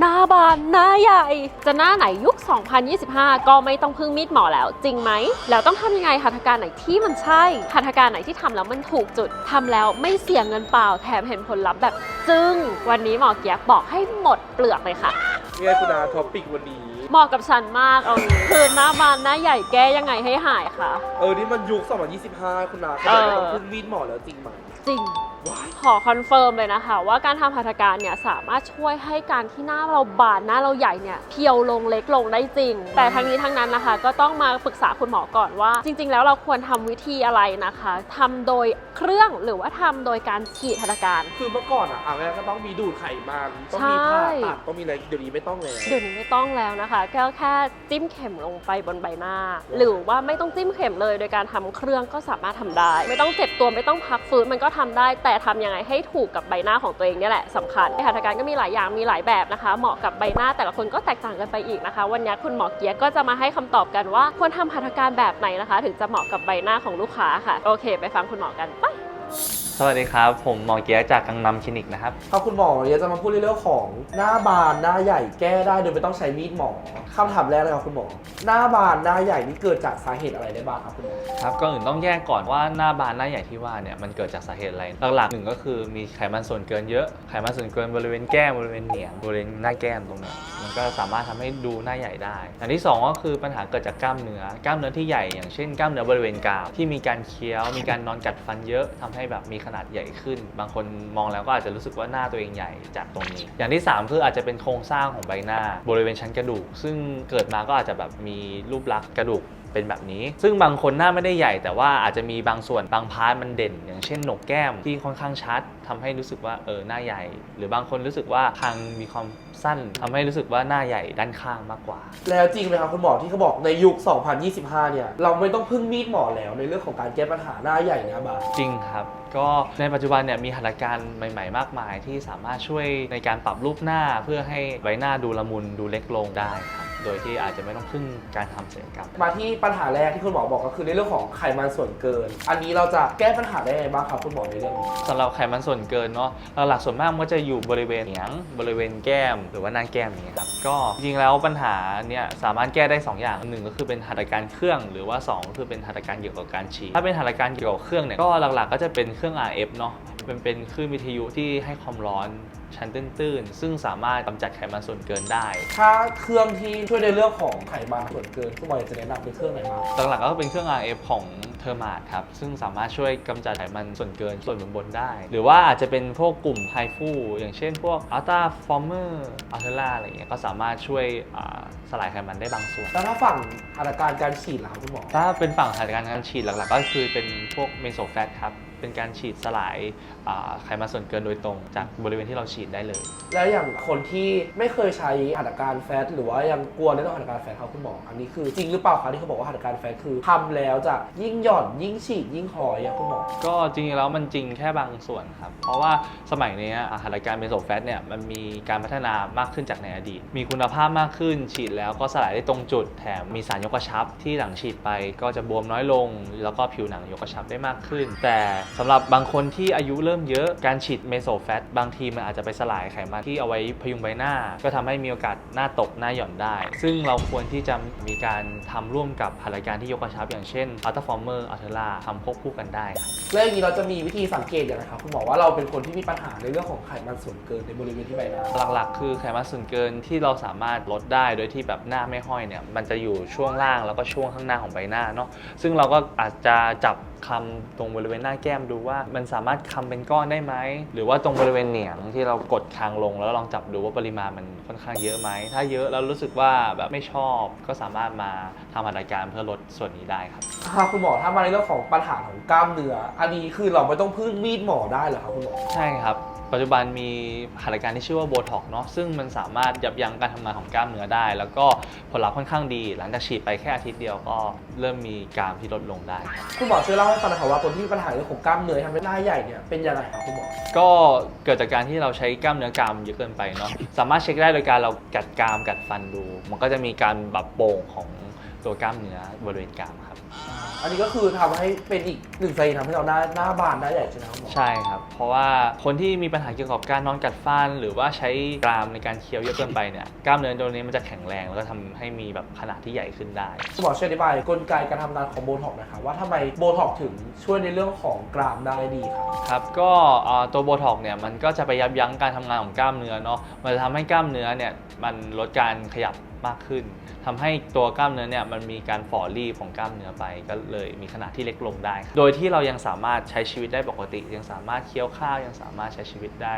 หน้าบานหน้าใหญ่ จะหน้าไหนยุค 2025 ก็ไม่ต้องพึ่งมีดหมอแล้ว จริงไหม แล้วต้องทำยังไงหัตถการไหนที่มันใช่หัตถการไหนที่ทำแล้วมันถูกจุดทำแล้วไม่เสี่ยงเงินเปล่าแถมเห็นผลลัพธ์แบบจึ้งวันนี้หมอเกียกบอกให้หมดเปลือกเลยค่ะนี่ไงคุณอาท็อปิกวันนี้ เหมาะกับฉันมากเอางี้คือหน้าบานหน้าใหญ่แก้ยังไงให้หายคะเออ นี่มันยุค 2025 คุณอาเขาบอกว่าต้องพึ่งมีดหมอแล้วจริงไหมจริงว้าย ขอคอนเฟิร์มเลยนะคะ ว่าการทำหัตถการเนี่ยสามารถช่วยให้การที่หน้าเราบานหน้าเราใหญ่เนี่ยเพียวลงเล็กลงได้จริง แต่ทั้งนี้ทั้งนั้นนะคะ ก็ต้องมาปรึกษาคุณหมอก่อนว่า จริง ๆ แล้วเราควรทำวิธีอะไรนะคะทำโดยเครื่องหรือว่าทำโดยการฉีดหัตถการคือเมื่อก่อนอะอะแม่ก็ต้องมีดูดไขมันต้องมีผ่าใช่ตัดต้องมีอะไรเดี๋ยวนี้ไม่ต้องแล้วเดี๋ยวนี้ไม่ต้องแล้วนะคะก็แค่จิ้มเข็มลงไปบนใบหน้า หรือว่าไม่ต้องจิ้มเข็มเลย โดยการทำเครื่องก็สามารถทำได้ ไม่ต้องเจ็บตัวไม่ต้องพักฟื้นมันก็ทำได้แต่ทำยังไงให้ถูกกับใบหน้าของตัวเองเนี่ยแหละสำคัญหัตถการก็มีหลายอย่างมีหลายแบบนะคะ เหมาะกับใบหน้าแต่ละคนก็แตกต่างกันไปอีกนะคะ วันนี้คุณหมอเกียร์ก็จะมาให้คำตอบกันว่าควรทำหัตถการแบบไหนนะคะ ถึงจะเหมาะกับใบหน้าของลูกค้าค่ะ โอเค ไปฟังคุณหมอกันไป สวัสดีครับ ผมหมอเกียร์จากกังนำคลินิกนะครับ เอาคุณหมอเนี่ยจะมาพูดเรื่องของหน้าบานหน้าใหญ่แก้ได้โดยไม่ต้องใช้มีดหมอคำถามแรกเลยครับคุณหมอ หน้าบานหน้าใหญ่นี่เกิดจากสาเหตุอะไรได้บ้างครับคุณหมอ ครับก่อนอื่นต้องแยกก่อนว่าหน้าบานหน้าใหญ่ที่ว่าเนี่ยมันเกิดจากสาเหตุอะไรหลักๆหนึ่งก็คือมีไขมันส่วนเกินเยอะไขมันส่วนเกินบริเวณแก้มบริเวณเหนียงบริเวณหน้าแก้มตรงเนี้ยมันก็สามารถทำให้ดูหน้าใหญ่ได้ อันที่สองก็คือปัญหาเกิดจากกล้ามเนื้อกล้ามเนื้อที่ใหญ่อย่างเช่นกล้ามเนื้อบริเวณกรามที่มีการเคี้ยวมีการนอนกัดฟันเยอะทำให้แบบมีขขนาดใหญ่ขึ้น บางคนมองแล้วก็อาจจะรู้สึกว่าหน้าตัวเองใหญ่จากตรงนี้ อย่างที่สามคืออาจจะเป็นโครงสร้างของใบหน้า บริเวณชั้นกระดูก ซึ่งเกิดมาก็อาจจะแบบมีรูปลักษณ์กระดูกเป็นแบบนี้ ซึ่งบางคนหน้าไม่ได้ใหญ่ แต่ว่าอาจจะมีบางส่วนบางพาร์ทมันเด่น อย่างเช่นโหนกแก้มที่ค่อนข้างชัดทำให้รู้สึกว่าเออหน้าใหญ่ หรือบางคนรู้สึกว่าคางมีความสั้นทำให้รู้สึกว่าหน้าใหญ่ด้านข้างมากกว่า แล้วจริงไหมครับคุณหมอที่เขาบอกในยุค 2025 เนี่ยเราไม่ต้องพึ่งมีดหมอแล้วในเรื่องของการแก้ปัญหาหน้าใหญ่หนะบานจริงครับ ก็ในปัจจุบันเนี่ยมีหัตถการใหม่ ๆ มากมาย ที่สามารถช่วยในการปรับรูปหน้าเพื่อให้ใบหน้าดูละมุนดูเล็กลงได้ครับ โดยที่อาจจะไม่ต้องพึ่งการทำศัลยกรรม มาที่ปัญหาแรกที่คุณหมอบอกก็คือในเรื่องของไขมันส่วนเกิน อันนี้เราจะแก้ปัญหาได้ยังไงบ้างครับคุณหมอในเรื่องนี้ สำหรับไขมันส่วนเกินเนาะหลักๆส่วนมากมันก็จะอยู่บริเวณเหนียง บริเวณแก้ม หรือว่าหน้าแก้มอย่างเงี้ยครับก็จริงๆแล้วปัญหาเนี่ยสามารถแก้ได้ 2 อย่างหนึ่งก็คือเป็นหัตถการเครื่อง หรือว่า 2 ก็คือเป็นหัตถการเกี่ยวกับการฉีดถ้าเป็นหัตถการเกี่ยวกับเครื่องเนี่ยก็หลักๆก็จะเป็นเครื่อง RF เนาะเป็นเป็นคลื่นวิทยุที่ให้ความร้อนชั้นตื้นๆ ซึ่งสามารถกำจัดไขมันส่วนเกินได้ ถ้าเครื่องที่ช่วยในเรื่องของไขมันส่วนเกินคุณหมออยากจะแนะนำเป็นเครื่องไหนบ้างหลักๆก็เป็นเครื่อง RF ของเทอร์มาครับ ซึ่งสามารถช่วยกำจัดไขมันส่วนเกินส่วนบนบนๆได้ หรือว่าอาจจะเป็นพวกกลุ่มไฮฟูอย่างเช่นพวก Ultra Former Ultra อะไรเงี้ยก็สามารถช่วยอ่าสลายไขมันได้บางส่วน แล้วถ้าฝั่งหัตถการการฉีดล่ะครับคุณหมอ ถ้าเป็นฝั่งหัตถการการฉีดหลักๆ ก็คือเป็นพวกเมโซแฟตครับ เป็นการฉีดสลายอ่าไขมันส่วนเกินโดยตรง จากบริเวณที่เราฉีดได้เลย แล้วอย่างคนที่ไม่เคยใช้หัตถการแฟตหรือว่ายังกลัวในเรื่องหัตถการแฟตครับคุณหมออันนี้คือจริงหรือเปล่าคะที่เขาบอกว่าหัตถการแฟตคือทำแล้วจะยิ่งหย่อนยิ่งฉีดยิ่งคอยอะคุณหมอ ก็จริงๆแล้วมันจริงแค่บางส่วนครับ เพราะว่าสมัยนี้อาหารการเมโซแฟตเนี่ยมันมีการพัฒนามากขึ้นจากในอดีต มีคุณภาพมากขึ้นฉีดแล้วก็สลายได้ตรงจุด แถมมีสารยกกระชับที่หลังฉีดไปก็จะบวมน้อยลง แล้วก็ผิวหนังยกกระชับได้มากขึ้น แต่สำหรับบางคนที่อายุเริ่มเยอะการฉีดเมโซแฟตบางทีมันอาจจะไปสลายไขมันที่เอาไว้พยุงใบหน้า ก็ทำให้มีโอกาสหน้าตกหน้าหย่อนได้ ซึ่งเราควรที่จะมีการทำร่วมกับหัตถการที่ยกกระชับอย่างเช่น Ultra Former Ultra ทำควบคู่กันได้ครับแล้วอย่างนี้เราจะมีวิธีสังเกตอย่างไรครับคุณหมอว่าเราเป็นคนที่มีปัญหาในเรื่องของไขมันส่วนเกินในบริเวณที่ใบหน้าหลักๆ คือไขมันส่วนเกินที่เราสามารถลดได้โดยที่แบบหน้าไม่ห้อยเนี่ยมันจะอยู่ช่วงล่างแล้วก็ช่วงข้างหน้าของใบหน้าเนาะซึ่งเราก็อาจจะจับคำตรงบริเวณหน้าแก้มดูว่า มันสามารถคำเป็นก้อนได้ไหม หรือว่าตรงบริเวณเหนียงที่เรากดคางลงแล้วลองจับดูว่าปริมาณมันค่อนข้างเยอะไหม ถ้าเยอะแล้วรู้สึกว่าแบบไม่ชอบก็สามารถมาทำหัตถการเพื่อลดส่วนนี้ได้ครับ ค่ะคุณหมอถ้ามาในเรื่องของปัญหาของกล้ามเนื้ออันนี้คือเราไม่ต้องพึ่งมีดหมอได้เหรอครับคุณหมอ ใช่ครับ ปัจจุบันมีหัตถการที่ชื่อว่าโบท็อกเนาะซึ่งมันสามารถยับยั้งการทำงานของกล้ามเนื้อได้ แล้วก็ผลลัพธ์ค่อนข้างดี หลังจากฉีดไปแค่อาทิตย์เดียวก็เริ่มมีกรามที่ลดลงได้ครับคุณหมอช่วยเล่าให้ฟังหนะครับว่าคนที่มีปัญหาเรื่องของกล้ามเนื้อทำให้หน้าใหญ่เนี่ยเป็นยังไงครับคุณหมอก็เกิดจากการที่เราใช้กล้ามเนื้อกรามเยอะเกินไปเนาะสามารถเช็คได้โดยการเรากัดกรามกัดฟันดู มันก็จะมีการแบบโป่งของตัวกล้ามเนื้อบริเวณกรามครับ อันนี้ก็คือทำให้เป็นอีกหนึ่งสาเหตุทำให้เราหน้าหน้าบานหน้าใหญ่ใช่ไหมครับหมอ ใช่ครับ เพราะว่าคนที่มีปัญหาเกี่ยวกับการนอนกัดฟัน หรือว่าใช้กรามในการเคี้ยวเยอะเกินไปเนี่ยกล้ามเนื้อตัวนี้มันจะแข็งแรงแล้วก็ทำให้มีแบบขนาดที่ใหญ่ขึ้นได้ คุณหมอช่วยอธิบายกลไกการทำงานของโบท็อกซ์นะคะว่าทำไมโบท็อกซ์ถึงช่วยในเรื่องของกรามได้ดีครับ ครับก็เอ่อตัวโบท็อกเนี่ยมันก็จะไปยับยั้งการทำงานของกล้ามเนื้อเนาะมันจะทำให้กล้ามเนื้อเนี่ยมันลดการขยับ มากขึ้นทำให้ตัวกล้ามเนื้อเนี่ยมันมีการฝ่อรีบของกล้ามเนื้อไป ก็เลยมีขนาดที่เล็กลงได้ โดยที่เรายังสามารถใช้ชีวิตได้ปกติ ยังสามารถเคี้ยวข้าวยังสามารถใช้ชีวิตได้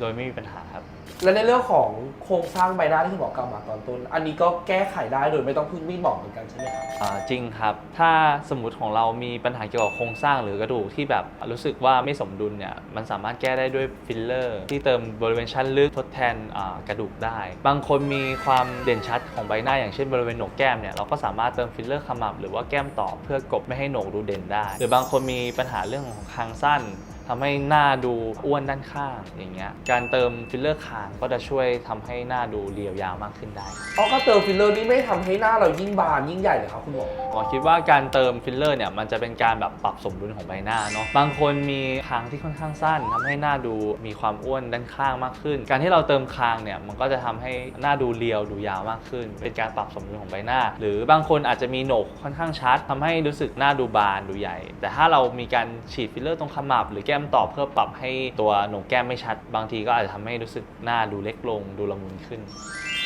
โดยไม่มีปัญหาครับ และในเรื่องของโครงสร้างใบหน้าที่คุณหมอกล่าวมาตอนต้น อันนี้ก็แก้ไขได้โดยไม่ต้องพึ่งมีดหมอเหมือนกันใช่ไหมครับ อ่าจริงครับ ถ้าสมมติของเรามีปัญหาเกี่ยวกับโครงสร้างหรือกระดูกที่แบบรู้สึกว่าไม่สมดุลเนี่ย มันสามารถแก้ได้ด้วยฟิลเลอร์ ที่เติมบริเวณชั้นลึกทดแทนอ่ากระดูกได้ บางคนมีความเด่นชัดของใบหน้าอย่างเช่นบริเวณโหนกแก้มเนี่ย เราก็สามารถเติมฟิลเลอร์ขมับหรือว่าแก้มตอบเพื่อกลบไม่ให้โหนกดูเด่นได้ หรือบางคนมีปัญหาเรื่องของคางสั้น ทำให้หน้าดูอ้วนด้านข้างอย่างเงี้ย การเติมฟิลเลอร์คางก็จะช่วยทำให้หน้าดูเรียวยาวมากขึ้นได้เพราะก็เติมฟิลเลอร์นี่ไม่ทำให้หน้าเรายิ่งบานยิ่งใหญ่เลยครับคุณหมอหมอคิดว่าการเติมฟิลเลอร์เนี่ยมันจะเป็นการแบบปรับสมดุลของใบหน้าเนาะ บางคนมีคางที่ค่อนข้างสั้นทำให้หน้าดูมีความอ้วนด้านข้างมากขึ้น การที่เราเติมคางเนี่ยมันก็จะทำให้หน้าดูเรียวดูยาวมากขึ้น เป็นการปรับสมดุลของใบหน้า หรือบางคนอาจจะมีโหนกค่อนข้างชัดทำให้รู้สึกหน้าดูบานดูใหญ่ แต่ถ้าเรามีการฉีดฟิลเลอร์ตรงขมับหรือแก้ก้มตอบเพื่อปรับให้ตัวโหนกแก้มไม่ชัด บางทีก็อาจจะทำให้รู้สึกหน้าดูเล็กลง ดูละมุนขึ้น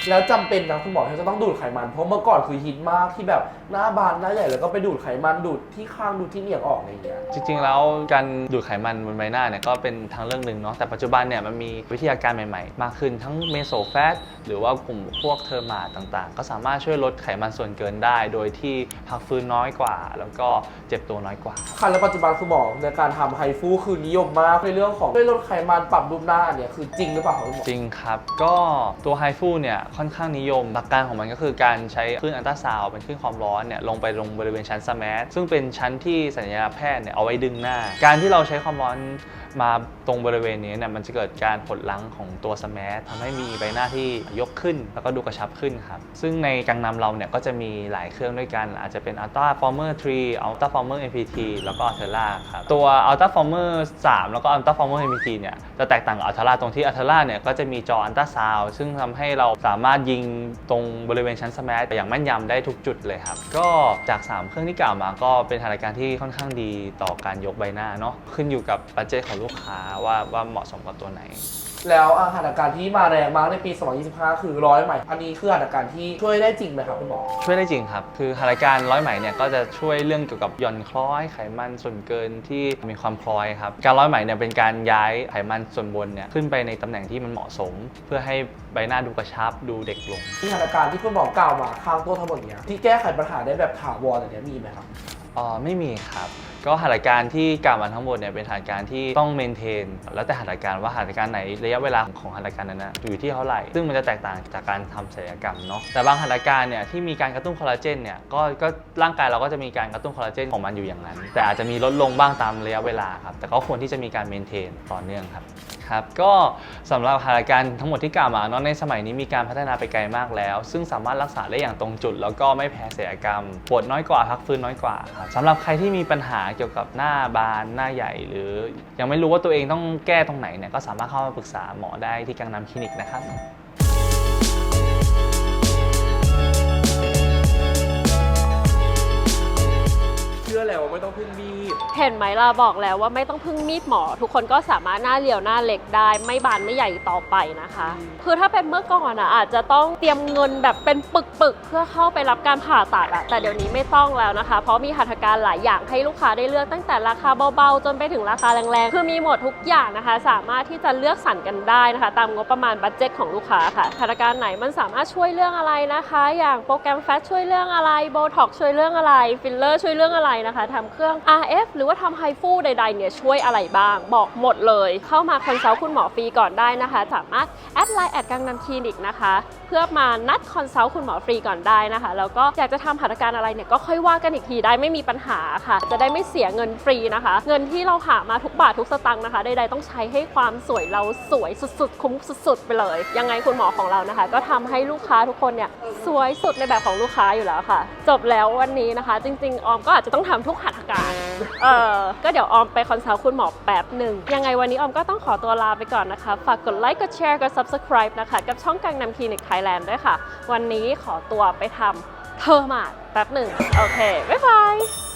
แล้วจำเป็นนะคุณหมอที่จะต้องดูดไขมัน เพราะเมื่อก่อนคือฮิตมากที่แบบหน้าบานหน้าใหญ่แล้วก็ไปดูดไขมันดูดที่ข้างดูดที่เหนียงออกอะไรอย่างเงี้ย จริงๆ แล้วการดูดไขมันบนใบหน้าเนี่ยก็เป็นทางเรื่องหนึ่งเนาะแต่ปัจจุบันเนี่ยมันมีวิทยาการใหม่ๆ มากขึ้นทั้งเมโซแฟตหรือว่ากลุ่มพวกเทอร์มาต่างๆ ก็สามารถช่วยลดไขมันส่วนเกินได้ โดยที่พักฟื้นน้อยกว่า แล้วก็เจ็บตัวน้อยกว่า ค่ะแล้วปัจจุบันคุณหมอในการทำไฮฟูคือนิยมมากในเรื่องของช่วยลดไขมันปรับรูปหน้าอันเนี่ยคือจริงหรือเปล่าครับคุณหมอ จริงครับก็ตัวไฮฟูเนี่ยค่อนข้างนิยม หลักการของมันก็คือการใช้คลื่นอัลตราซาวด์เป็นคลื่นความร้อนเนี่ยลงไปลงบริเวณชั้นสมาร์ทซึ่งเป็นชั้นที่สัญญาแพทย์เนี่ยเอาไว้ดึงหน้า การที่เราใช้ความร้อนมาตรงบริเวณนี้เนี่ยมันจะเกิดการผดลังของตัวสมาร์ททำให้มีใบหน้าที่ยกขึ้น แล้วก็ดูกระชับขึ้นครับ ซึ่งในกังนำเราเนี่ยก็จะมีหลายเครื่องด้วยกัน อาจจะเป็น Ultra Former 3 Ultra Former MPT แล้วก็ Ultra ครับ ตัว Ultra Former 3 แล้วก็ Ultra Former MPT เนี่ยจะแตกต่างกับ Ultra ตรงที่ Ultra เนี่ยก็จะมีจอ Ultra Sound ซึ่งทำให้เราสามารถยิงตรงบริเวณชั้นสมาร์ทอย่างแม่นยำได้ทุกจุดเลยครับ ก็จาก 3 เครื่องที่กล่าวมาก็เป็นหัตถการที่ค่อนข้างดีต่อการยกใบหน้าเนาะขึ้นอยู่กับบัจเจตของลูกค้าว่าว่าเหมาะสมกับตัวไหนแล้วอาหัตถการที่มาแรงมากในปี 2025 คือร้อยใหม่ อันนี้คือหัตถการที่ช่วยได้จริงไหมครับคุณหมอ ช่วยได้จริงครับ คือหัตถการร้อยไหมเนี่ยก็จะช่วยเรื่องเกี่ยวกับหย่อนคล้อยไขมันส่วนเกินที่มีความคล้อยครับ การร้อยไหมเนี่ยเป็นการย้ายไขมันส่วนบนเนี่ยขึ้นไปในตำแหน่งที่มันเหมาะสม เพื่อให้ใบหน้าดูกระชับดูเด็กลงที่หัตถการที่คุณหมอกล่าวมาข้างต้นทั้งหมดเนี้ยที่แก้ไขปัญหาได้แบบถาวรอะไรเนี้ยมีไหมครับ อ๋อไม่มีครับ ก็หัตถการที่กล่าวมาทั้งหมดเนี่ยเป็นหัตถการที่ต้องเมนเทน แล้วแต่หัตถการว่าหัตถการไหนระยะเวลาของหัตถการนั้นนะอยู่ที่เท่าไหร่ ซึ่งมันจะแตกต่างจากการทำศัลยกรรมเนาะแต่บางหัตถการเนี่ยที่มีการกระตุ้นคอลลาเจนเนี่ยก็ก็ร่างกายเราก็จะมีการกระตุ้นคอลลาเจนของมันอยู่อย่างนั้น แต่อาจจะมีลดลงบ้างตามระยะเวลาครับแต่ก็ควรที่จะมีการเมนเทนต่อเนื่องครับ ครับ ก็สำหรับหัตถการทั้งหมดที่กล่าวมาเนาะในสมัยนี้มีการพัฒนาไปไกลมากแล้ว ซึ่งสามารถรักษาได้อย่างตรงจุด แล้วก็ไม่แพ้ศัลยกรรมปวดน้อยกว่าพักฟื้นน้อยกว่าครับสำหรับใครที่มีปัญหาเกี่ยวกับหน้าบานหน้าใหญ่ หรือยังไม่รู้ว่าตัวเองต้องแก้ตรงไหนเนี่ยก็สามารถเข้ามาปรึกษาหมอได้ที่กังนำคลินิกนะครับเชื่อแล้วว่าไม่ต้องพึ่งมี เห็นไหมล่ะบอกแล้วว่าไม่ต้องพึ่งมีดหมอ ทุกคนก็สามารถหน้าเรียวหน้าเล็กได้ ไม่บานไม่ใหญ่ต่อไปนะคะ คือถ้าเป็นเมื่อก่อนอะอาจจะต้องเตรียมเงินแบบเป็นปึกๆเพื่อเข้าไปรับการผ่าตัดอะแต่เดี๋ยวนี้ไม่ต้องแล้วนะคะ เพราะมีหัตถการหลายอย่างให้ลูกค้าได้เลือกตั้งแต่ราคาเบาๆ จนไปถึงราคาแรงๆ คือมีหมดทุกอย่างนะคะ สามารถที่จะเลือกสรรกันได้นะคะ ตามงบประมาณบัตเจ็ตของลูกค้าค่ะหัตถการไหนมันสามารถช่วยเรื่องอะไรนะคะ อย่างโปรแกรมแฟชช่วยเรื่องอะไรโบท็อกช่วยเรื่องอะไรฟิลเลอร์ช่วยเรื่องอะไรนะคะทำเครื่อง RF หรือว่าทำไฮฟูใดๆเนี่ยช่วยอะไรบ้าง บอกหมดเลย เข้ามาคอนซัลท์คุณหมอฟรีก่อนได้นะคะ สามารถแอดไลน์แอดกังนันคลินิกนะคะ เพื่อมานัดคอนซัลท์คุณหมอฟรีก่อนได้นะคะ แล้วก็อยากจะทำหัตถการอะไรเนี่ยก็ค่อยว่ากันอีกทีได้ไม่มีปัญหาค่ะ จะได้ไม่เสียเงินฟรีนะคะ เงินที่เราหามาทุกบาททุกสตางค์นะคะใดๆต้องใช้ให้ความสวยเราสวยสุดๆ คุ้มสุดๆ ไปเลย ยังไงคุณหมอของเรานะคะ ก็ทำให้ลูกค้าทุกคนเนี่ยสวยสุดในแบบของลูกค้าอยู่แล้วค่ะ จบแล้ววันนี้นะคะ จริงๆ ออมก็อาจจะต้องทำทุกหัตถการเออก็เดี๋ยวออมไปคอนซัลท์คุณหมอแป๊บหนึ่ง ยังไงวันนี้ออมก็ต้องขอตัวลาไปก่อนนะคะ ฝากกดไลค์ กดแชร์ กด subscribe นะคะ กับช่องกังนำคลินิกไทยแลนด์ด้วยค่ะ วันนี้ขอตัวไปทำเทอร์มาดแป๊บหนึ่ง โอเค บ๊ายบาย